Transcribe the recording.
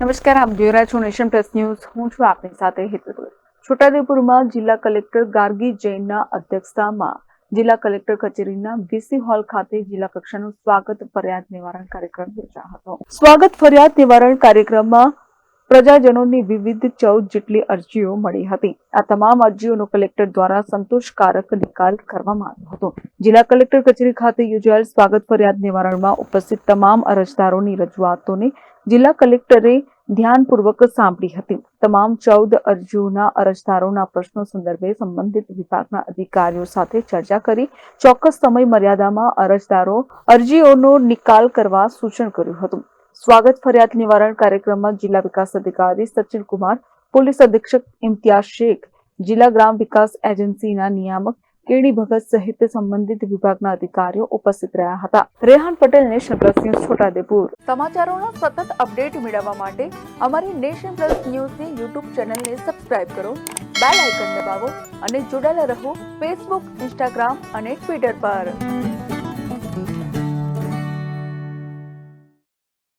નમસ્કાર, આપ જોઈ રહ્યા છો નેશન પ્લસ ન્યૂઝ. હું છું આપની સાથે હેતુલ છોટાઉદેપુરમાં જિલ્લા કલેક્ટર ગાર્ગી જૈનના અધ્યક્ષતામાં જિલ્લા કલેક્ટર કચેરીના વીસી હોલ ખાતે જિલ્લા કક્ષાનું સ્વાગત ફરિયાદ નિવારણ કાર્યક્રમ યોજાયો હતો. સ્વાગત ફરિયાદ નિવારણ કાર્યક્રમમાં પ્રજાજનોની વિવિધ ચૌદ જેટલી અરજીઓ મળી હતી. આ તમામ અરજીઓનો કલેક્ટર દ્વારા સંતોષકારક નિકાલ કરવામાં આવ્યો હતો. જિલ્લા કલેક્ટર કચેરી ખાતે યોજાયેલ સ્વાગત ફરિયાદ નિવારણમાં ઉપસ્થિત તમામ અરજદારોની રજૂઆતોને જિલ્લા કલેક્ટરે ધ્યાનપૂર્વક સાંભળી હતી. તમામ ચૌદ અરજીઓના અરજદારોના પ્રશ્નો સંદર્ભે સંબંધિત વિભાગના અધિકારીઓ સાથે ચર્ચા કરી ચોક્કસ સમય મર્યાદામાં અરજદારો અરજીઓનો નિકાલ કરવા સૂચન કર્યું હતું. સ્વાગત ફરિયાદ નિવારણ કાર્યક્રમમાં જિલ્લા વિકાસ અધિકારી સચિન કુમાર પોલીસ અધિક્ષક ઇમ્તિયાઝ શેખ, જિલ્લા ગ્રામ વિકાસ એજન્સીના નિયામક કેડી ભગત સહિત સંબંધિત વિભાગના અધિકારીઓ ઉપસ્થિત રહ્યા હતા. Rehan Patel, nation plus news Chhota Udepur સમાચારોના સતત અપડેટ મેળવવા માટે અમારી નેશન પ્લસ ન્યૂઝની યુટ્યુબ ચેનલને સબસ્ક્રાઇબ કરો, બેલ આઇકન દબાવો અને જોડાયેલા રહો ફેસબુક, ઇન્સ્ટાગ્રામ અને ટ્વિટર પર.